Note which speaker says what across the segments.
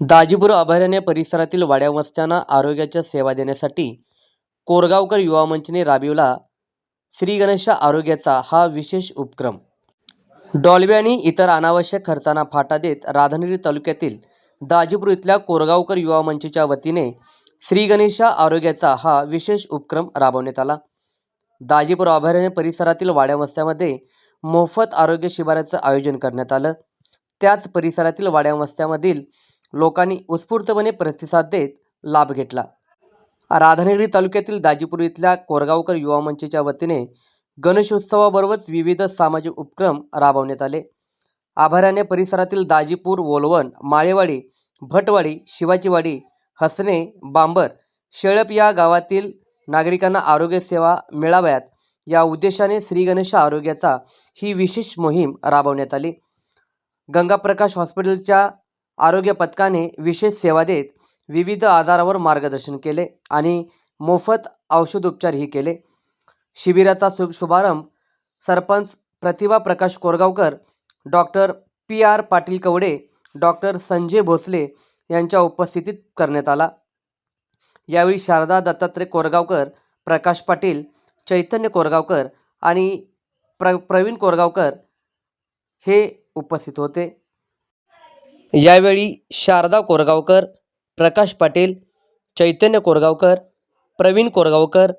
Speaker 1: दाजीपूर अभयारण्य परिसरातील वाड्यावस्त्यांना आरोग्याच्या सेवा देण्यासाठी कोरगावकर युवा मंचने राबविला श्री गणेश आरोग्याचा हा विशेष उपक्रम. डॉल्बे आणि इतर अनावश्यक खर्चांना फाटा देत राधानगरी तालुक्यातील दाजीपूर इथल्या कोरगावकर युवा मंचच्या वतीने श्री गणेश आरोग्याचा हा विशेष उपक्रम राबवण्यात आला. दाजीपूर अभयारण्य परिसरातील वाड्यावस्त्यामध्ये मोफत आरोग्य शिबिराचं आयोजन करण्यात आलं. त्याच परिसरातील वाड्यावस्त्यामधील लोकांनी उत्स्फूर्तपणे प्रतिसाद देत लाभ घेतला. राधानगरी तालुक्यातील दाजीपूर इथल्या कोरगावकर युवा मंचच्या वतीने गणेशोत्सवाबरोबरच विविध सामाजिक उपक्रम राबवण्यात आले. अभयारण्य परिसरातील दाजीपूर वोलवण माळेवाडी भटवाडी शिवाजीवाडी हसणे बांबर शेळप या गावातील नागरिकांना आरोग्य सेवा मिळाव्यात या उद्देशाने श्री गणेश आरोग्याचा ही विशेष मोहीम राबवण्यात आली. गंगाप्रकाश हॉस्पिटलच्या आरोग्य पथकाने विशेष सेवा देत विविध आजारावर मार्गदर्शन केले आणि मोफत औषधोपचारही केले. शिबिराचा शु शुभारंभ sarpanch Pratibha Prakash Koregaonkar doctor P R Patil Kawade doctor Sanjay Bhosale यांच्या उपस्थितीत करण्यात आला. यावेळी शारदा दत्तात्रय कोरगावकर प्रकाश पाटील चैतन्य कोरगावकर आणि प्र प्रवीण कोरगावकर हे उपस्थित होते. यावेळी शारदा कोरगावकर प्रकाश पाटील चैतन्य कोरगावकर प्रवीण कोरगावकर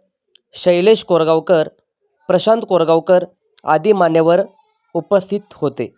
Speaker 1: शैलेश कोरगावकर प्रशांत कोरगावकर आदी मान्यवर उपस्थित होते.